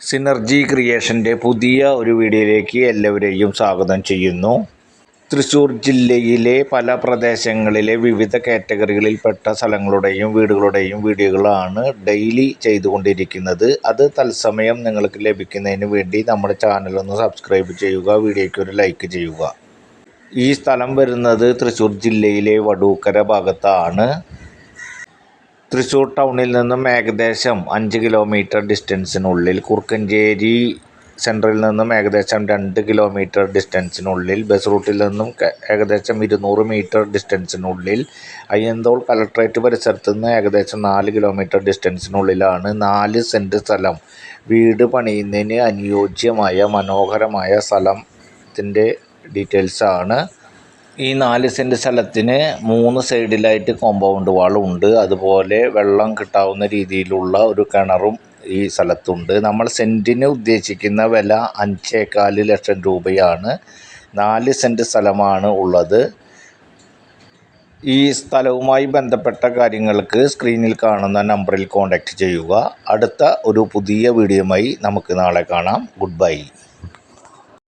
Synergy ക്രിയേഷന്റെ പുതിയ ഒരു വീഡിയോയിലേക്ക് എല്ലാവരെയും സ്വാഗതം ചെയ്യുന്നു. തൃശ്ശൂർ ജില്ലയിലെ പല പ്രദേശങ്ങളിലെ വിവിധ കാറ്റഗറികളിൽപ്പെട്ട സ്ഥലങ്ങളുടെയും വീടുകളുടെയും വീഡിയോകളാണ് ഡെയിലി ചെയ്തുകൊണ്ടിരിക്കുന്നത്. അത് തത്സമയം നിങ്ങൾക്ക് ലഭിക്കുന്നതിന് വേണ്ടി നമ്മുടെ ചാനലൊന്ന് സബ്സ്ക്രൈബ് ചെയ്യുക വീഡിയോയ്ക്ക് ഒരു ലൈക്ക് ചെയ്യുക. ഈ സ്ഥലം വരുന്നത് തൃശ്ശൂർ ജില്ലയിലെ വടൂക്കര ഭാഗത്താണ്. തൃശ്ശൂർ ടൗണിൽ നിന്നും ഏകദേശം അഞ്ച് കിലോമീറ്റർ ഡിസ്റ്റൻസിനുള്ളിൽ കുറുക്കഞ്ചേരി സെൻട്രലിൽ നിന്നും ഏകദേശം രണ്ട് കിലോമീറ്റർ ഡിസ്റ്റൻസിനുള്ളിൽ ബസ് റൂട്ടിൽ നിന്നും ഏകദേശം ഇരുന്നൂറ് മീറ്റർ ഡിസ്റ്റൻസിനുള്ളിൽ അയ്യന്തോൾ കലക്ട്രേറ്റ് പരിസരത്ത് നിന്ന് ഏകദേശം നാല് കിലോമീറ്റർ ഡിസ്റ്റൻസിനുള്ളിലാണ് നാല് സെന്റ് സ്ഥലം. വീട് പണിയുന്നതിന് അനുയോജ്യമായ മനോഹരമായ സ്ഥലത്തിന്റെ ഡീറ്റെയിൽസാണ് ഈ നാല് സെന്റ് സ്ഥലത്തിന് മൂന്ന് സൈഡിലായിട്ട് കോമ്പൗണ്ട് വാളുണ്ട്. അതുപോലെ വെള്ളം കിട്ടാവുന്ന രീതിയിലുള്ള ഒരു കിണറും ഈ സ്ഥലത്തുണ്ട്. നമ്മൾ സെന്റിന് ഉദ്ദേശിക്കുന്ന വില അഞ്ചേകാൽ ലക്ഷം രൂപയാണ്. നാല് സെന്റ് സ്ഥലമാണ് ഉള്ളത്. ഈ സ്ഥലവുമായി ബന്ധപ്പെട്ട കാര്യങ്ങൾക്ക് സ്ക്രീനിൽ കാണുന്ന നമ്പറിൽ കോൺടാക്റ്റ് ചെയ്യുക. അടുത്ത ഒരു പുതിയ വീഡിയോയുമായി നമുക്ക് നാളെ കാണാം. Good bye.